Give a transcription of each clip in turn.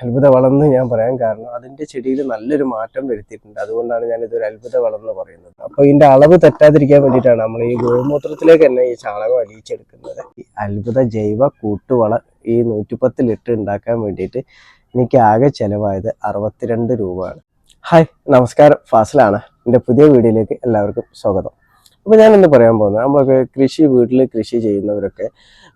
അത്ഭുത വളം ഞാൻ പറയാൻ കാരണം അതിന്റെ ചെടിയിൽ നല്ലൊരു മാറ്റം വരുത്തിയിട്ടുണ്ട്. അതുകൊണ്ടാണ് ഞാൻ ഇതൊരു അത്ഭുത വളം എന്ന് പറയുന്നത്. അപ്പൊ ഇതിന്റെ അളവ് തെറ്റാതിരിക്കാൻ വേണ്ടിയിട്ടാണ് നമ്മൾ ഈ ഗോമൂത്രത്തിലേക്ക് തന്നെ ഈ ചാണകം അലിയിച്ചെടുക്കുന്നത്. ഈ അത്ഭുത ജൈവ കൂട്ടുവള ഈ നൂറ്റിപ്പത്ത് ലിറ്റർ ഉണ്ടാക്കാൻ വേണ്ടിയിട്ട് എനിക്ക് ആകെ ചെലവായത് അറുപത്തിരണ്ട് രൂപയാണ്. ഹായ് നമസ്കാരം. ഫാസിലാണ്. എന്റെ പുതിയ വീഡിയോയിലേക്ക് എല്ലാവർക്കും സ്വാഗതം. അപ്പോൾ ഞാൻ ഇന്ന് പറയാൻ പോകുന്നത് നമ്മളൊക്കെ കൃഷി വീട്ടിൽ കൃഷി ചെയ്യുന്നവരൊക്കെ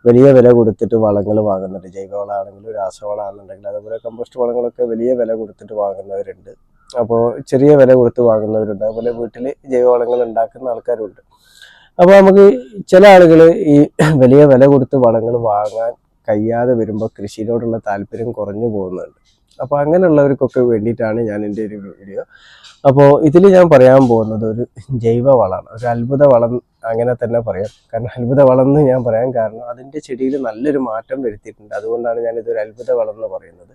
വലിയ വില കൊടുത്തിട്ട് വളങ്ങൾ വാങ്ങുന്നുണ്ട്. ജൈവവളമാണെങ്കിലും രാസവളമാണെന്നുണ്ടെങ്കിൽ അതുപോലെ കമ്പോസ്റ്റ് വളങ്ങളൊക്കെ വലിയ വില കൊടുത്തിട്ട് വാങ്ങുന്നവരുണ്ട്. അപ്പോൾ ചെറിയ വില കൊടുത്ത് വാങ്ങുന്നവരുണ്ട്. അതുപോലെ വീട്ടിൽ ജൈവവളങ്ങൾ ഉണ്ടാക്കുന്ന ആൾക്കാരുണ്ട്. അപ്പോൾ നമുക്ക് ചില ആളുകൾ ഈ വലിയ വില കൊടുത്ത് വളങ്ങൾ വാങ്ങാൻ കഴിയാതെ വരുമ്പോൾ കൃഷിയിലോടുള്ള താല്പര്യം കുറഞ്ഞു പോകുന്നുണ്ട്. അപ്പോൾ അങ്ങനെയുള്ളവർക്കൊക്കെ വേണ്ടിയിട്ടാണ് ഞാൻ എന്റെ ഒരു വീഡിയോ. അപ്പോൾ ഇതിൽ ഞാൻ പറയാൻ പോകുന്നത് ഒരു ജൈവ വളമാണ് ഒരു അത്ഭുത വളം അങ്ങനെ തന്നെ പറയാം. കാരണം അത്ഭുത വളം എന്ന് ഞാൻ പറയാൻ കാരണം അതിന്റെ ചെടിയിൽ നല്ലൊരു മാറ്റം വരുത്തിയിട്ടുണ്ട്. അതുകൊണ്ടാണ് ഞാൻ ഇതൊരു അത്ഭുത വളം എന്ന് പറയുന്നത്.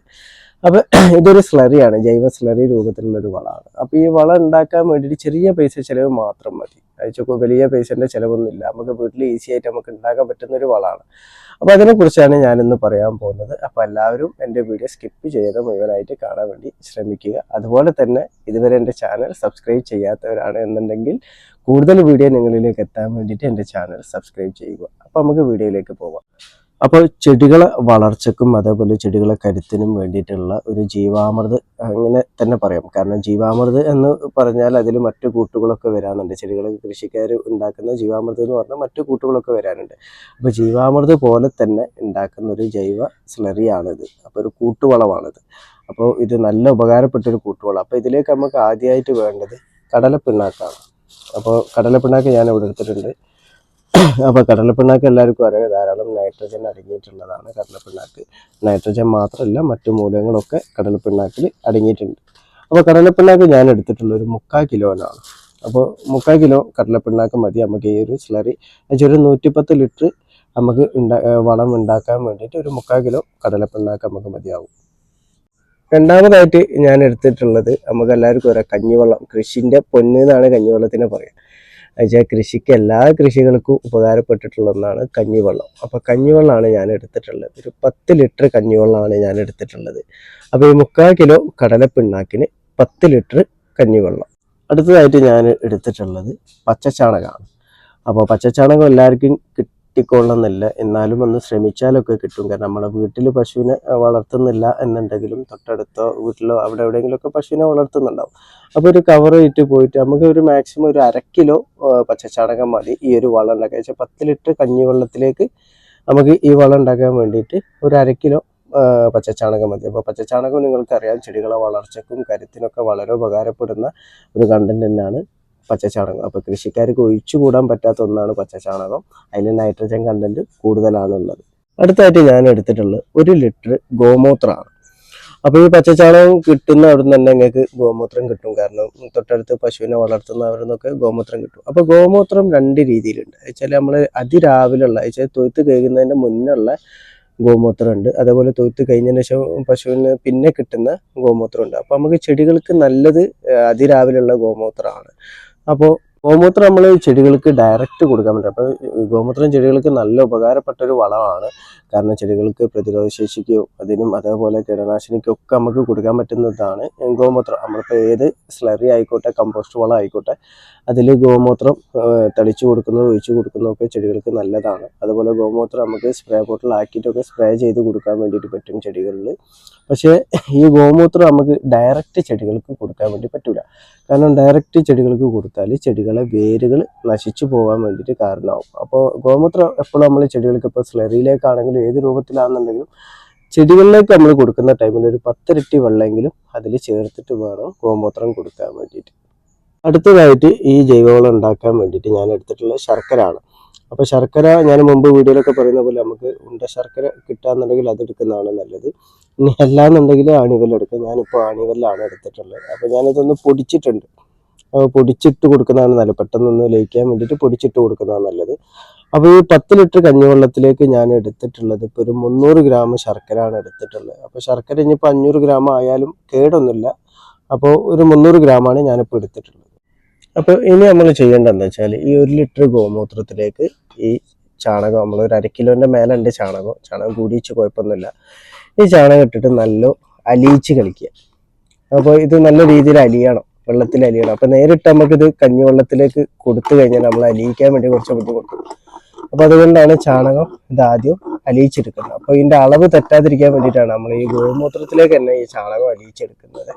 അപ്പോൾ ഇതൊരു സ്ലറിയാണ് ജൈവ സ്ലറി രൂപത്തിലുള്ള ഒരു വളമാണ്. അപ്പോൾ ഈ വളം ഉണ്ടാക്കാൻ വേണ്ടിയിട്ട് ചെറിയ പൈസ ചിലവ് മാത്രം മതി. അയച്ചൊക്കെ വലിയ പൈസന്റെ ചിലവൊന്നുമില്ല. നമുക്ക് വീട്ടിൽ ഈസി ആയിട്ട് നമുക്ക് ഉണ്ടാക്കാൻ പറ്റുന്ന ഒരു വളമാണ്. അപ്പോൾ അതിനെക്കുറിച്ചാണ് ഞാനിന്ന് പറയാൻ പോകുന്നത്. അപ്പോൾ എല്ലാവരും എന്റെ വീഡിയോ സ്കിപ്പ് ചെയ്ത് മുഴുവനായിട്ട് കാണാൻ വേണ്ടി ശ്രമിക്കുക. അതുപോലെ തന്നെ ഇതുവരെ എന്റെ ചാനൽ സബ്സ്ക്രൈബ് ചെയ്യാത്തവരാണ് എന്നുണ്ടെങ്കിൽ കൂടുതൽ വീഡിയോ നിങ്ങളിലേക്ക് എത്താൻ വേണ്ടിയിട്ട് എന്റെ ചാനൽ സബ്സ്ക്രൈബ് ചെയ്യുക. അപ്പോൾ നമുക്ക് വീഡിയോയിലേക്ക് പോകാം അപ്പോൾ ചെടികളെ വളർച്ചക്കും അതേപോലെ ചെടികളെ കരുത്തിനും വേണ്ടിയിട്ടുള്ള ഒരു ജീവാമൃത് അങ്ങനെ തന്നെ പറയാം. കാരണം ജീവാമൃത് എന്ന് പറഞ്ഞാൽ അതിൽ മറ്റു കൂട്ടുകളൊക്കെ വരാനുണ്ട് ചെടികൾ കൃഷിക്കാർ ഉണ്ടാക്കുന്ന ജീവാമൃത് എന്ന് പറഞ്ഞാൽ മറ്റു കൂട്ടുകളൊക്കെ വരാനുണ്ട് അപ്പോൾ ജീവാമൃത് പോലെ തന്നെ ഉണ്ടാക്കുന്ന ഒരു ജൈവ സ്ലറിയാണിത്. അപ്പോൾ ഒരു കൂട്ടുവളമാണിത്. അപ്പോൾ ഇത് നല്ല ഉപകാരപ്പെട്ടൊരു കൂട്ടുവളം. അപ്പോൾ ഇതിലേക്ക് നമുക്ക് ആദ്യമായിട്ട് വേണ്ടത് കടലപ്പിണ്ണാക്കാണ്. അപ്പോൾ കടലപ്പിണ്ണാക്ക് ഞാൻ ഇവിടെ എടുത്തിട്ടുണ്ട്. അപ്പോൾ കടലപ്പിണ്ണാക്ക് എല്ലാവർക്കും അറിയാം. ധാരാളം നൈട്രജൻ അടങ്ങിയിട്ടുള്ളതാണ് കടലപ്പിണ്ണാക്ക്. നൈട്രജൻ മാത്രമല്ല മറ്റു മൂലകങ്ങളൊക്കെ കടലപ്പിണ്ണാക്കിൽ അടങ്ങിയിട്ടുണ്ട്. അപ്പോൾ കടലപ്പിണ്ണാക്ക് ഞാൻ എടുത്തിട്ടുള്ള ഒരു മുക്കാൽ കിലോനാണ് അപ്പോൾ മുക്കാൽ കിലോ കടലപ്പിണ്ണാക്ക് മതി. നമുക്ക് ഈ ഒരു സ്ലറി ഒരു നൂറ്റിപ്പത്ത് ലിറ്റർ നമുക്ക് ഉണ്ടാ വളം ഉണ്ടാക്കാൻ വേണ്ടിയിട്ട് ഒരു മുക്കാൽ കിലോ കടലപ്പിണ്ണാക്ക് നമുക്ക് മതിയാവും. രണ്ടാമതായിട്ട് ഞാൻ എടുത്തിട്ടുള്ളത് നമുക്ക് എല്ലാവർക്കും ഒരു കഞ്ഞിവെള്ളം. കൃഷിന്റെ പൊന്ന് എന്നാണ് കഞ്ഞിവെള്ളത്തിനെ പറയുക. എന്നുവെച്ചാൽ കൃഷിക്ക് എല്ലാ കൃഷികൾക്കും ഉപകാരപ്പെട്ടിട്ടുള്ള ഒന്നാണ് കഞ്ഞിവെള്ളം. അപ്പോൾ കഞ്ഞിവെള്ളമാണ് ഞാൻ എടുത്തിട്ടുള്ളത്. ഒരു പത്ത് ലിറ്റർ കഞ്ഞിവെള്ളമാണ് ഞാൻ എടുത്തിട്ടുള്ളത്. അപ്പോൾ ഈ മുക്കാൽ കിലോ കടലപ്പിണ്ണാക്കിന് പത്ത് ലിറ്റർ കഞ്ഞിവെള്ളം. അടുത്തതായിട്ട് ഞാൻ എടുത്തിട്ടുള്ളത് പച്ചച്ചാണകമാണ്. അപ്പോൾ പച്ചച്ചാണകം എല്ലാവർക്കും കിട്ടിക്കൊള്ളുന്നില്ല എന്നാലും ഒന്ന് ശ്രമിച്ചാലൊക്കെ കിട്ടും. കാരണം നമ്മളെ വീട്ടിൽ പശുവിനെ വളർത്തുന്നില്ല എന്നുണ്ടെങ്കിലും തൊട്ടടുത്തോ വീട്ടിലോ അവിടെ എവിടെയെങ്കിലുമൊക്കെ പശുവിനെ വളർത്തുന്നുണ്ടാവും. അപ്പോൾ ഒരു കവർ ഇട്ട് പോയിട്ട് നമുക്ക് ഒരു മാക്സിമം ഒരു അര കിലോ പച്ചച്ചാണകം മതി. ഈ ഒരു വളം ഉണ്ടാക്കുക വെച്ചാൽ പത്ത് ലിറ്റർ കഞ്ഞിവെള്ളത്തിലേക്ക് നമുക്ക് ഈ വളം ഉണ്ടാക്കാൻ വേണ്ടിയിട്ട് ഒരു അര കിലോ പച്ചച്ചാണകം മതി. അപ്പോൾ പച്ചച്ചാണകം നിങ്ങൾക്കറിയാം ചെടികളെ വളർച്ചയ്ക്കും കരുത്തിനൊക്കെ വളരെ ഉപകാരപ്പെടുന്ന ഒരു കണ്ടന്റ് തന്നെയാണ്. പച്ചച്ചാണകം. അപ്പോൾ കൃഷിക്കാർക്ക് ഒഴിച്ചുകൂടാൻ പറ്റാത്ത ഒന്നാണ് പച്ചച്ചാണകം. അതിന് നൈട്രജൻ കണ്ടന്റ് കൂടുതലാണുള്ളത്. അടുത്തായിട്ട് ഞാൻ എടുത്തിട്ടുള്ളത് ഒരു ലിറ്റർ ഗോമൂത്രമാണ്. അപ്പോൾ ഈ പച്ചച്ചാണകം കിട്ടുന്ന അവിടെ നിന്ന് തന്നെ ഞങ്ങൾക്ക് ഗോമൂത്രം കിട്ടും. കാരണം തൊട്ടടുത്ത് പശുവിനെ വളർത്തുന്നവരിൽ നിന്നൊക്കെ ഗോമൂത്രം കിട്ടും. അപ്പോൾ ഗോമൂത്രം രണ്ട് രീതിയിലുണ്ട്. വെച്ചാൽ നമ്മൾ അതിരാവിലുള്ള വെച്ചാൽ തൊയ്ത്ത് കഴിയുന്നതിന്റെ മുന്നുള്ള ഗോമൂത്രം ഉണ്ട് അതേപോലെ തൊയ്ത്ത് കഴിഞ്ഞതിന് ശേഷം പശുവിന് പിന്നെ കിട്ടുന്ന ഗോമൂത്രം ഉണ്ട് അപ്പോൾ നമുക്ക് ചെടികൾക്ക് നല്ലത് അതിരാവിലുള്ള ഗോമൂത്രമാണ്. അപ്പോൾ ഗോമൂത്രം നമ്മൾ ചെടികൾക്ക് ഡയറക്റ്റ് കൊടുക്കാൻ പറ്റും. അപ്പോൾ ഗോമൂത്രം ചെടികൾക്ക് നല്ല ഉപകാരപ്പെട്ട ഒരു വളമാണ്. കാരണം ചെടികൾക്ക് പ്രതിരോധ ശേഷിക്കും അതിനും അതേപോലെ കീടനാശിനിക്കും ഒക്കെ നമുക്ക് കൊടുക്കാൻ പറ്റുന്നതാണ്. ഗോമൂത്രം നമ്മളിപ്പോൾ ഏത് സ്ലറി ആയിക്കോട്ടെ കമ്പോസ്റ്റ് വളം ആയിക്കോട്ടെ അതിൽ ഗോമൂത്രം തളിച്ചു കൊടുക്കുന്നതും ഒഴിച്ചു കൊടുക്കുന്നതൊക്കെ ചെടികൾക്ക് നല്ലതാണ്. അതുപോലെ ഗോമൂത്രം നമുക്ക് സ്പ്രേ ബോട്ടിലാക്കിയിട്ടൊക്കെ സ്പ്രേ ചെയ്ത് കൊടുക്കാൻ വേണ്ടിയിട്ട് പറ്റും ചെടികളിൽ പക്ഷേ ഈ ഗോമൂത്രം നമുക്ക് ഡയറക്റ്റ് ചെടികൾക്ക് കൊടുക്കാൻ വേണ്ടി പറ്റില്ല കാരണം ഡയറക്റ്റ് ചെടികൾക്ക് കൊടുത്താൽ ചെടികളെ വേരുകൾ നശിച്ചു പോകാൻ വേണ്ടിയിട്ട് കാരണമാവും. അപ്പോൾ ഗോമൂത്രം എപ്പോഴും നമ്മൾ ചെടികൾക്ക് ഇപ്പോൾ സ്ലറിയിലേക്കാണെങ്കിലും ഏത് രൂപത്തിലാണെന്നുണ്ടെങ്കിലും ചെടികളിലേക്ക് നമ്മൾ കൊടുക്കുന്ന ടൈമിൽ ഒരു പത്തിരട്ടി വെള്ളമെങ്കിലും അതിൽ ചേർത്തിട്ട് വേണം ഗോമൂത്രം കൊടുക്കാൻ വേണ്ടിയിട്ട്. അടുത്തതായിട്ട് ഈ ജൈവവളം ഉണ്ടാക്കാൻ വേണ്ടിയിട്ട് ഞാൻ എടുത്തിട്ടുള്ള ശർക്കര ആണ് അപ്പോൾ ശർക്കര ഞാൻ മുമ്പ് വീഡിയോയിലൊക്കെ പറയുന്ന പോലെ നമുക്ക് ഉണ്ട ശർക്കര കിട്ടാന്നുണ്ടെങ്കിൽ അതെടുക്കുന്നതാണ് നല്ലത്. ഇനി അല്ലാന്നുണ്ടെങ്കിൽ ആണിവല്ലെടുക്കാം ഞാനിപ്പോൾ ആണിവല്ലാണ് എടുത്തിട്ടുള്ളത്. അപ്പോൾ ഞാനിതൊന്ന് പൊടിച്ചിട്ടുണ്ട്. പൊടിച്ചിട്ട് കൊടുക്കുന്നതാണ് നല്ലത്. പെട്ടെന്നൊന്ന് ലയിക്കാൻ വേണ്ടിയിട്ട് പൊടിച്ചിട്ട് കൊടുക്കുന്നതാണ് നല്ലത്. അപ്പോൾ ഈ പത്ത് ലിറ്റർ കഞ്ഞിവെള്ളത്തിലേക്ക് ഞാൻ എടുത്തിട്ടുള്ളത് ഇപ്പോൾ ഒരു മുന്നൂറ് ഗ്രാം ശർക്കരയാണ് എടുത്തിട്ടുള്ളത്. അപ്പോൾ ശർക്കര ഇനിയിപ്പോൾ അഞ്ഞൂറ് ഗ്രാം ആയാലും കേടൊന്നുമില്ല. അപ്പോൾ ഒരു മുന്നൂറ് ഗ്രാമാണ് ഞാനിപ്പോൾ എടുത്തിട്ടുള്ളത്. അപ്പോൾ ഇനി നമ്മൾ ചെയ്യേണ്ടത് എന്താ വെച്ചാൽ ഈ ഒരു ലിറ്റർ ഗോമൂത്രത്തിലേക്ക് ഈ ചാണകം നമ്മൾ ഒരു അര കിലോന്റെ ഉണ്ട് ചാണകം. ചാണകം കൂടിയിച്ച് കുഴപ്പമൊന്നുമില്ല. ഈ ചാണകം ഇട്ടിട്ട് നല്ല അലിയിച്ച് കളിക്കുക. അപ്പോൾ ഇത് നല്ല രീതിയിൽ അലിയണം. വെള്ളത്തിൽ അലിയണം അപ്പോൾ നേരിട്ട് നമുക്കിത് കഞ്ഞിവെള്ളത്തിലേക്ക് കൊടുത്തു കഴിഞ്ഞാൽ നമ്മൾ അലിയിക്കാൻ വേണ്ടി കുറച്ച് ബുദ്ധിമുട്ട് അപ്പോൾ അതുകൊണ്ടാണ് ചാണകം ഇത് ആദ്യം അലിയിച്ചെടുക്കുന്നത്. അപ്പോൾ ഇതിന്റെ അളവ് തെറ്റാതിരിക്കാൻ വേണ്ടിയിട്ടാണ് നമ്മൾ ഈ ഗോമൂത്രത്തിലേക്ക് തന്നെ ഈ ചാണകം അലിയിച്ചെടുക്കുന്നത്.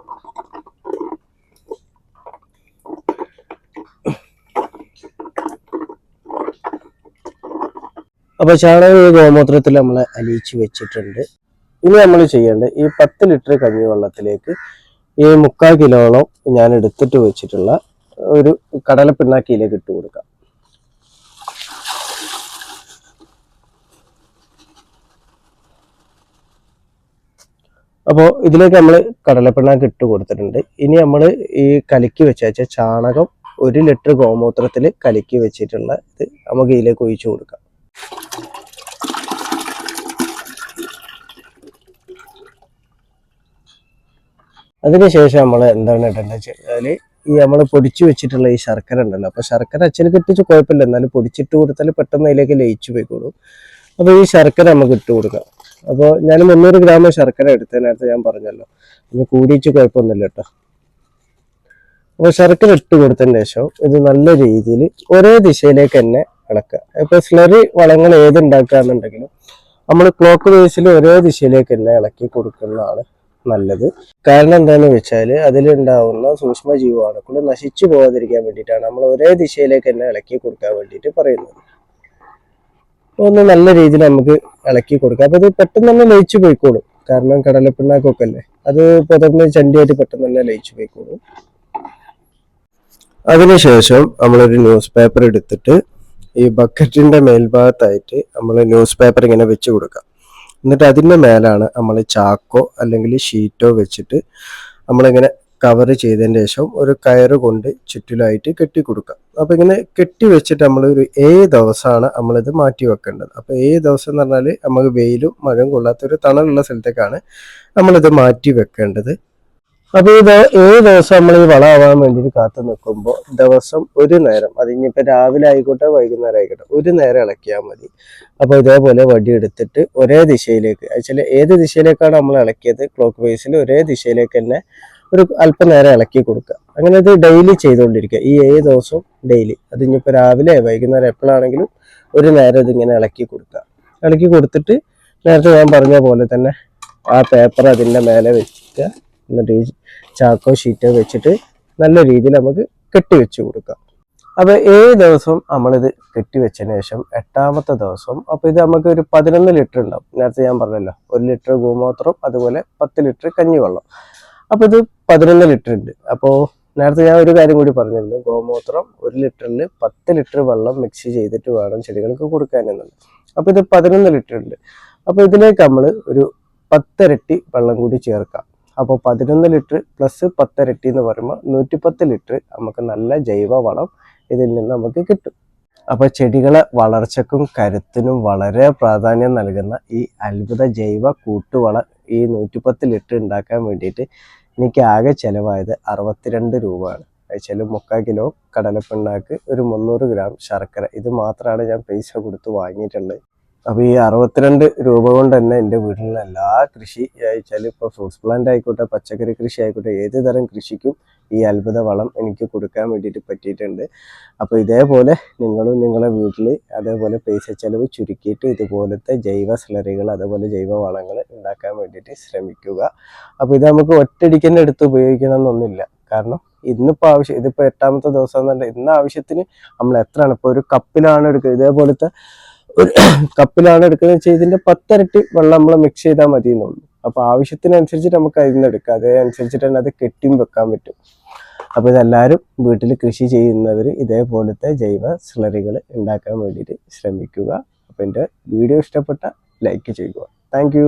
അപ്പോൾ ചാണകം ഈ ഗോമൂത്രത്തിൽ നമ്മൾ അലിയിച്ച് വെച്ചിട്ടുണ്ട്. ഇനി നമ്മൾ ചെയ്യേണ്ടത് ഈ പത്ത് ലിറ്റർ കഞ്ഞിവെള്ളത്തിലേക്ക് ഈ മുക്കാൽ കിലോളം ഞാൻ എടുത്തിട്ട് വെച്ചിട്ടുള്ള ഒരു കടല പിണ്ണാക്കിയിലേക്ക് ഇട്ട് കൊടുക്കാം. അപ്പോൾ ഇതിലേക്ക് നമ്മൾ കടലപ്പിണ്ണാക്ക് ഇട്ട് കൊടുത്തിട്ടുണ്ട്. ഇനി നമ്മൾ ഈ കലക്കി വെച്ച ചാണകം ഒരു ലിറ്റർ ഗോമൂത്രത്തിൽ കലക്കി വെച്ചിട്ടുള്ള ഇത് നമുക്ക് ഇതിലേക്ക് ഒഴിച്ചു കൊടുക്കാം. അതിനുശേഷം നമ്മൾ എന്താണ് ഇടേണ്ടത് വെച്ചാൽ ഈ നമ്മൾ പൊടിച്ചു വെച്ചിട്ടുള്ള ഈ ശർക്കര ഉണ്ടല്ലോ. അപ്പോൾ ശർക്കര അച്ഛന് കിട്ടിച്ച് കുഴപ്പമില്ല. എന്നാലും പൊടിച്ചിട്ട് കൊടുത്താൽ പെട്ടെന്ന് അതിലേക്ക് ലയിച്ചു പോയിക്കോളും. അപ്പോൾ ഈ ശർക്കര നമുക്ക് ഇട്ട് കൊടുക്കാം. അപ്പോൾ ഞാൻ മുന്നൂറ് ഗ്രാം ശർക്കര എടുത്തതിനകത്ത് ഞാൻ പറഞ്ഞല്ലോ. ഇനി കൂടിയിട്ട് കുഴപ്പമൊന്നുമില്ല കേട്ടോ. അപ്പോൾ ശർക്കര ഇട്ട് കൊടുത്തതിന് ശേഷം ഇത് നല്ല രീതിയിൽ ഒരേ ദിശയിലേക്ക് തന്നെ ഇളക്കുക. ഇപ്പോൾ സ്ലറി വളങ്ങൾ ഏതുണ്ടാക്കുകയെന്നുണ്ടെങ്കിലും നമ്മൾ ക്ലോക്ക് വേസിൽ ഒരേ ദിശയിലേക്ക് തന്നെ ഇളക്കി കൊടുക്കുന്നതാണ് നല്ലത്. കാരണം എന്താണെന്ന് വെച്ചാൽ അതിലുണ്ടാവുന്ന സൂക്ഷ്മ ജീവാണുക്കൾ നശിച്ചു പോകാതിരിക്കാൻ വേണ്ടിയിട്ടാണ് നമ്മൾ ഒരേ ദിശയിലേക്ക് തന്നെ ഇളക്കി കൊടുക്കാൻ വേണ്ടിയിട്ട് പറയുന്നത്. ഒന്ന് നല്ല രീതിയിൽ നമുക്ക് ഇളക്കി കൊടുക്കാം. അപ്പൊ ഇത് പെട്ടെന്ന് തന്നെ ലയിച്ചു പോയിക്കോളും. കാരണം കടലപ്പിണ്ണാക്കൊക്കെ അല്ലേ അത് പുതർന്ന് ചണ്ടിയായിട്ട് പെട്ടെന്ന് തന്നെ ലയിച്ചു പോയിക്കോളും. അതിനുശേഷം നമ്മളൊരു ന്യൂസ് പേപ്പർ എടുത്തിട്ട് ഈ ബക്കറ്റിന്റെ മേൽഭാഗത്തായിട്ട് നമ്മൾ ന്യൂസ് പേപ്പർ ഇങ്ങനെ വെച്ച് കൊടുക്കാം. എന്നിട്ട് അതിന്റെ മേലാണ് നമ്മൾ ചാക്കോ അല്ലെങ്കിൽ ഷീറ്റോ വെച്ചിട്ട് നമ്മളിങ്ങനെ കവർ ചെയ്തതിന് ശേഷം ഒരു കയറ് കൊണ്ട് ചുറ്റിലായിട്ട് കെട്ടി കൊടുക്കാം അപ്പം ഇങ്ങനെ കെട്ടി വെച്ചിട്ട് നമ്മൾ ഒരു ഏഴ് ദിവസമാണ് നമ്മളിത് മാറ്റി വെക്കേണ്ടത്. അപ്പോൾ ഏഴ് ദിവസം എന്ന് പറഞ്ഞാൽ നമുക്ക് വെയിലും മഴയും കൊള്ളാത്ത ഒരു തണലുള്ള സ്ഥലത്തേക്കാണ് നമ്മളിത് മാറ്റി വെക്കേണ്ടത്. അപ്പൊ ഇത് ഏഴ് ദിവസം നമ്മൾ ഈ വളമാവാൻ വേണ്ടിയിട്ട് കാത്തു നിൽക്കുമ്പോൾ ദിവസം ഒരു നേരം അത് ഇനിയിപ്പോൾ രാവിലെ ആയിക്കോട്ടെ വൈകുന്നേരം ആയിക്കോട്ടെ ഒരു നേരം ഇളക്കിയാൽ മതി. അപ്പൊ ഇതേപോലെ വടി എടുത്തിട്ട് ഒരേ ദിശയിലേക്ക് ആക്ച്വലി ഏത് ദിശയിലേക്കാണ് നമ്മൾ ഇളക്കിയത്? ക്ലോക്ക് വൈസിൽ ഒരേ ദിശയിലേക്ക് തന്നെ ഒരു അല്പനേരം ഇളക്കി കൊടുക്കുക അങ്ങനെ ഇത് ഡെയിലി ചെയ്തുകൊണ്ടിരിക്കുക ഈ ഏഴ് ദിവസവും ഡെയിലി. അത് ഇനിയിപ്പോൾ രാവിലെ വൈകുന്നേരം എപ്പോഴാണെങ്കിലും ഒരു നേരം ഇതിങ്ങനെ ഇളക്കി കൊടുക്കുക ഇളക്കി കൊടുത്തിട്ട് നേരത്തെ ഞാൻ പറഞ്ഞ പോലെ തന്നെ ആ പേപ്പർ അതിന്റെ മേലെ വെച്ചിട്ട് എന്നിട്ട് ഈ ചാക്കോ ഷീറ്റോ വെച്ചിട്ട് നല്ല രീതിയിൽ നമുക്ക് കെട്ടിവെച്ച് കൊടുക്കാം. അപ്പൊ ഏഴ് ദിവസം നമ്മളിത് കെട്ടിവെച്ചതിന് ശേഷം എട്ടാമത്തെ ദിവസം അപ്പൊ ഇത് നമുക്ക് ഒരു പതിനൊന്ന് ലിറ്റർ ഉണ്ടാവും. നേരത്തെ ഞാൻ പറഞ്ഞല്ലോ ഒരു ലിറ്റർ ഗോമൂത്രം അതുപോലെ പത്ത് ലിറ്റർ കഞ്ഞിവെള്ളം. അപ്പൊ ഇത് പതിനൊന്ന് ലിറ്റർ ഉണ്ട്. അപ്പോൾ നേരത്തെ ഞാൻ ഒരു കാര്യം കൂടി പറഞ്ഞിരുന്നു ഗോമൂത്രം ഒരു ലിറ്ററിൽ പത്ത് ലിറ്റർ വെള്ളം മിക്സ് ചെയ്തിട്ട് വേണം ചെടികൾക്ക് കൊടുക്കാൻ എന്നുള്ളത് അപ്പൊ ഇത് പതിനൊന്ന് ലിറ്റർ ഉണ്ട്. അപ്പൊ ഇതിലേക്ക് നമ്മൾ ഒരു പത്തരട്ടി വെള്ളം കൂടി ചേർക്കാം. അപ്പോൾ പതിനൊന്ന് ലിറ്റർ പ്ലസ് പത്തരട്ടി എന്ന് പറയുമ്പോൾ നൂറ്റിപ്പത്ത് ലിറ്റർ നമുക്ക് നല്ല ജൈവ വളം ഇതിൽ നിന്ന് നമുക്ക് കിട്ടും. അപ്പോൾ ചെടികളെ വളർച്ചക്കും കരുത്തിനും വളരെ പ്രാധാന്യം നൽകുന്ന ഈ അത്ഭുത ജൈവ കൂട്ടുവള ഈ നൂറ്റിപ്പത്ത് ലിറ്റർ ഉണ്ടാക്കാൻ വേണ്ടിയിട്ട് എനിക്ക് ആകെ ചിലവായത് അറുപത്തിരണ്ട് രൂപയാണ്. വെച്ചാൽ മുക്കാൽ കിലോ കടലപ്പിണ്ണാക്ക് ഒരു മുന്നൂറ് ഗ്രാം ശർക്കര. ഇത് മാത്രമാണ് ഞാൻ പൈസ കൊടുത്ത് വാങ്ങിയിട്ടുള്ളത്. അപ്പോൾ ഈ അറുപത്തിരണ്ട് രൂപ കൊണ്ട് തന്നെ എന്റെ വീട്ടിലുള്ള എല്ലാ കൃഷി അയച്ചാൽ ഇപ്പോൾ ഫ്രൂട്ട്സ് പ്ലാന്റ് ആയിക്കോട്ടെ പച്ചക്കറി കൃഷി ആയിക്കോട്ടെ ഏത് തരം കൃഷിക്കും ഈ അത്ഭുത വളം എനിക്ക് കൊടുക്കാൻ വേണ്ടിയിട്ട് പറ്റിയിട്ടുണ്ട്. അപ്പോൾ ഇതേപോലെ നിങ്ങളും നിങ്ങളെ വീട്ടിൽ അതേപോലെ പൈസ ചെലവ് ചുരുക്കിയിട്ട് ഇതുപോലത്തെ ജൈവ സ്ലറികൾ അതേപോലെ ജൈവ വളങ്ങൾ ഉണ്ടാക്കാൻ വേണ്ടിയിട്ട് ശ്രമിക്കുക. അപ്പോൾ ഇത് നമുക്ക് ഒറ്റടിക്കന്നെ എടുത്ത് ഉപയോഗിക്കണം എന്നൊന്നുമില്ല. കാരണം ഇന്നിപ്പോൾ ആവശ്യം ഇതിപ്പോൾ എട്ടാമത്തെ ദിവസം എന്നുണ്ടെങ്കിൽ ഇന്ന് ആവശ്യത്തിന് നമ്മൾ എത്രയാണ്? ഇപ്പോൾ ഒരു കപ്പിലാണ് എടുക്കുക. ഇതേപോലത്തെ ഒരു കപ്പിലാണ് എടുക്കുന്നത് വെച്ചാൽ ഇതിന്റെ പത്തരട്ടി വെള്ളം നമ്മൾ മിക്സ് ചെയ്താൽ മതി എന്നുള്ളൂ അപ്പൊ ആവശ്യത്തിനനുസരിച്ചിട്ട് നമുക്ക് അതിൽ നിന്ന് എടുക്കാം. അതനുസരിച്ചിട്ട് തന്നെ അത് കെട്ടിയും വെക്കാൻ പറ്റും. അപ്പൊ ഇതെല്ലാവരും വീട്ടിൽ കൃഷി ചെയ്യുന്നവർ ഇതേപോലത്തെ ജൈവ സ്ലറികൾ ഉണ്ടാക്കാൻ വേണ്ടിയിട്ട് ശ്രമിക്കുക. അപ്പൊ എന്റെ വീഡിയോ ഇഷ്ടപ്പെട്ട ലൈക്ക് ചെയ്യുക. താങ്ക്